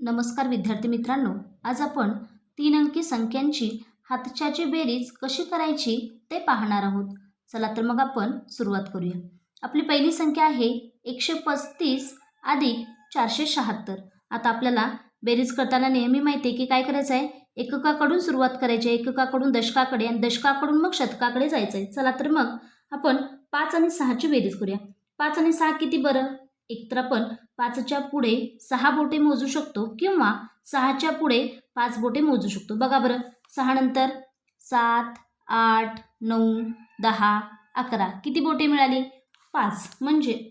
नमस्कार विद्यार्थी मित्रांनो आज आपण तीन अंकी संख्यांची हातच्याची बेरीज कशी करायची ते पाहणार आहोत. चला तर मग आपण सुरुवात करूया. आपली पहिली संख्या आहे एकशे पस्तीस अधिक चारशे शहात्तर. आता आपल्याला बेरीज करताना नेहमी माहिती आहे की काय करायचं आहे? एककाकडून सुरुवात करायची आहे. एककाकडून दशकाकडे आणि दशकाकडून मग शतकाकडे जायचं आहे चला तर मग आपण पाच आणि सहाची बेरीज करूया. पाच आणि सहा किती बरं? एकतर आपण पाचच्या पुढे सहा बोटे मोजू शकतो किंवा सहाच्या पुढे पाच बोटे मोजू शकतो. बघा बरं. सहा नंतर सात आठ नऊ दहा अकरा. किती बोटे मिळाली? पाच. म्हणजे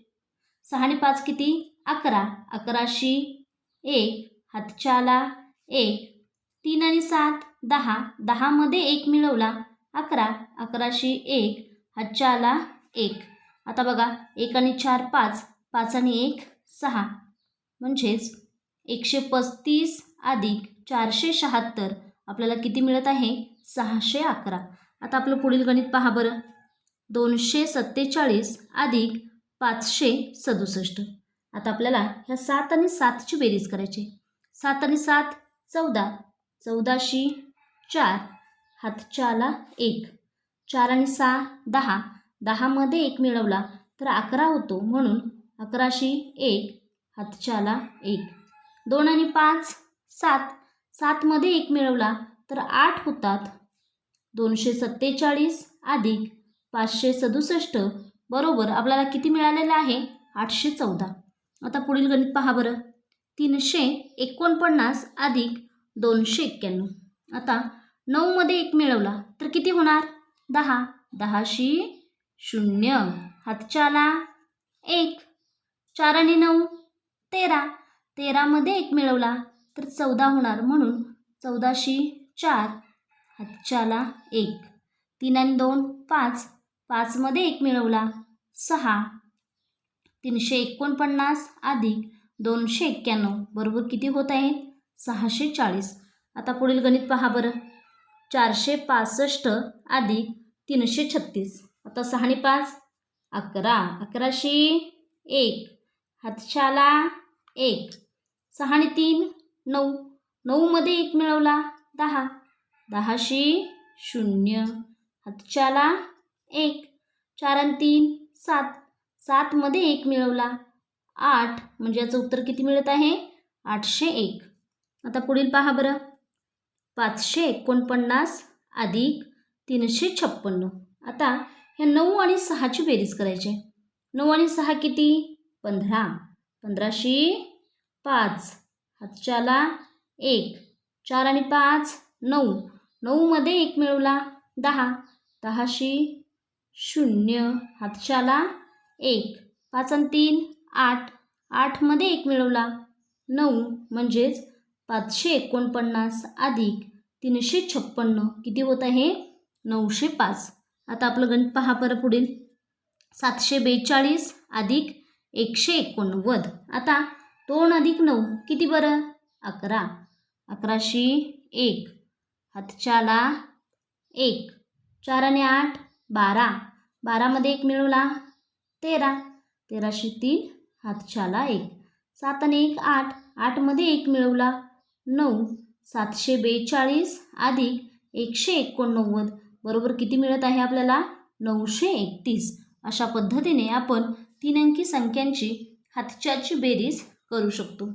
सहा आणि पाच किती? अकरा. अकराशी एक. हातच्याला एक. तीन आणि सात दहा. दहामध्ये एक मिळवला. अकरा. अकराशी एक. हातच्याला एक. आता बघा. एक आणि चार पाच. पाच आणि एक सहा. म्हणजेच एकशे पस्तीस अधिक चारशे शहात्तर आपल्याला किती मिळत आहे? सहाशे अकरा. आता आपलं पुढील गणित पहा बरं. दोनशे सत्तेचाळीस अधिक पाचशे सदुसष्ट. आता आपल्याला ह्या सात आणि सातची बेरीज करायची सात आणि सात चौदा. चौदाशी चार. हातच्याला एक. चार आणि सहा दहा. दहामध्ये एक मिळवला तर अकरा होतो. म्हणून अकराशी एक हातच्याला एक. दोन आणि पाच सात. सातमध्ये एक मिळवला तर आठ होतात. दोनशे सत्तेचाळीस अधिक पाचशे सदुसष्ट बरोबर आपल्याला किती मिळालेलं आहे? आठशे चौदा. आता पुढील गणित पहा बरं. तीनशे एकोणपन्नास अधिक दोनशे एक्क्याण्णव आता नऊमध्ये एक मिळवला तर किती होणार? दहा. दहाशी शून्य. हातच्याला एक. चार आणि नऊ तेरा. तेरामध्ये एक मिळवला तर चौदा होणार. म्हणून चौदाशी चार हातच्याला एक. तीन आणि दोन पाच. पाचमध्ये एक मिळवला सहा. तीनशे एकोणपन्नास अधिक दोनशे एक्क्याण्णव. बरोबर किती होत आहे? सहाशे चाळीस. आता पुढील गणित पहा बरं. चारशे पासष्ट अधिक तीनशे छत्तीस. आता सहा आणि पाच अकरा. अकराशे एक. हातशाला एक. सहा आणि तीन नऊ. नऊमध्ये एक मिळवला दहा. दहाशी शून्य. हातच्याला एक. चार आणि तीन सात. सातमध्ये एक मिळवला आठ. म्हणजे याचं उत्तर किती मिळत आहे? आठशे एक. आता पुढील पहा बरं. पाचशे एकोणपन्नास अधिक तीनशे छप्पन्न. आता ह्या नऊ आणि सहाची बेरीज करायची नऊ आणि सहा किती? पंधरा. पंधराशे पाच. हातच्याला एक. चार आणि पाच नऊ. नऊमध्ये एक मिळवला दहा. दहाशी शून्य. हातच्याला एक. पाच आणि तीन आठ. आठमध्ये एक मिळवला नऊ. म्हणजेच पाचशे एकोणपन्नास अधिक तीनशे छप्पन्न. किती होत आहे? नऊशे पाच. आता आपलं गणित पहा बरं पुढील. सातशे बेचाळीस अधिक एकशे एकोणनव्वद. आता दोन अधिक नऊ किती बरं? अकरा. अकराशे एक. हातच्याला एक. चार आणि आठ. बारा. बारामध्ये एक मिळवला. तेरा. तेराशे तीन. हातच्याला एक. सात आणि एक आठ. आठमध्ये एक मिळवला. नऊ. सातशे बेचाळीस अधिक एकशे एकोणनव्वद. बरोबर किती मिळत आहे आपल्याला? नऊशे एकतीस. अशा पद्धतीने आपण तीन अंकी संख्यांची हातच्याची बेरीज करू शकतो.